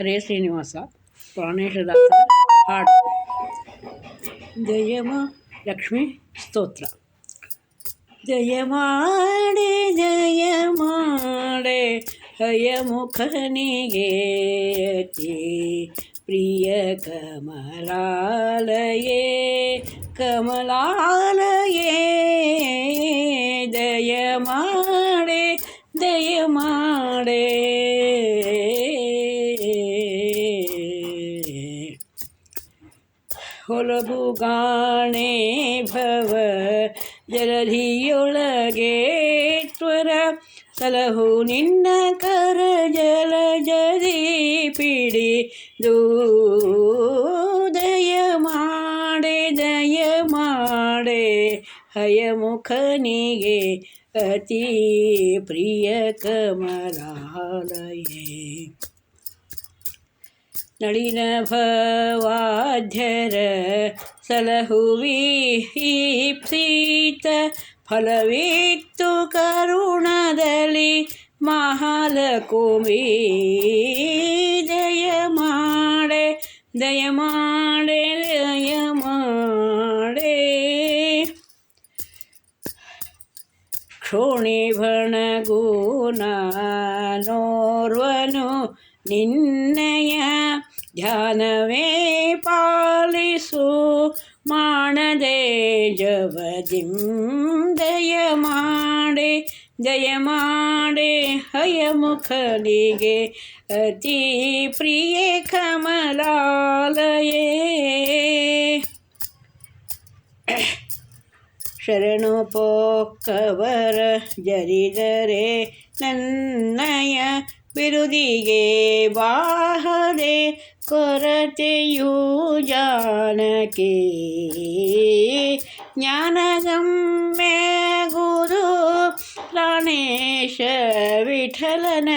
ಹರೇ ಶ್ರೀನಿವಾಸ ಪ್ರಾಣೇಶದಾಸ ಹಾಡು ಜಯಮ ಲಕ್ಷ್ಮೀ ಸ್ತೋತ್ರ ಜಯ ಮಾಡೆ ಜಯ ಮಾಡೆ ಹಯಮುಖನಿಗೆ ಅತಿ ಪ್ರಿಯ ಕಮಲಾಲಯೇ ಕಮಲಾಲಯೇ ದಯ ಮಾಡೆ ಹೊಲಬುಗಾಣೆ ಭವ ಜಲಧಿಯೊಳಗೆ ತ್ವರ ಸಲಹು ನಿನ್ನ ಕರ ಜಲ ಜದಿ ಪಿಡಿ, ದೂದಯ ಮಾಡೆ, ದಯ ಮಾಡೆ. ಹಯಮುಖನಿಗೆ ಅತಿ ಪ್ರಿಯ ಕಮಲಾಲಯೇ. ನಳಿನ ಭವಾಧ್ಯರ ಸಲಹುವೀಪ್ಸೀತ ಫಲವಿತ್ತು ಕರುಣದಲ್ಲಿ ಮಹಾಲಕುಮಿ ದಯ ಮಾಡೆ ದಯ ಮಾಡೆ ದಯ ಮಾಡೆ. ಕ್ಷೋಣಿಭಣಗೂನೋರ್ವನು ನಿನ್ನಯ ಧ್ಯಾನವೇ ಪಾಲಿಸು ಮಾಡದೆ ಜವದಿಂ ದಯ ಮಾಡೆ ದಯ ಮಾಡೆ ಹಯಮುಖನಿಗೆ ಅತಿ ಪ್ರಿಯ ಕಮಲಾಲಯೇ ಶರಣು ಪೋಕ್ಕವರ ಜರಿದರೆ ನನ್ನಯ ಬಿರುದಿಗೆ ಬಾಹದೆ ಕೊರತೆಯೂ ಜಾನಕಿ ಜ್ಞಾನಗಮ್ಯ ಗುರು ಪ್ರಾಣೇಶ ವಿಠಲನ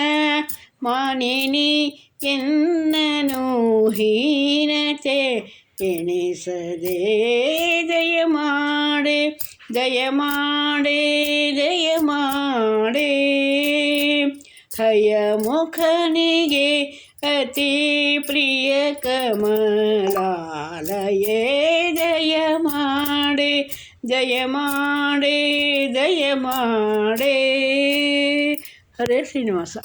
ಮಾನಿನಿ ಎನ್ನನು ಹೀನತೆ ಎಣಿಸದೆ ದಯ ಮಾಡೆ हयमुखनिगे अति प्रिय कमलालये। जय माडे जय माडे जय माडे। हरे श्रीनिवास।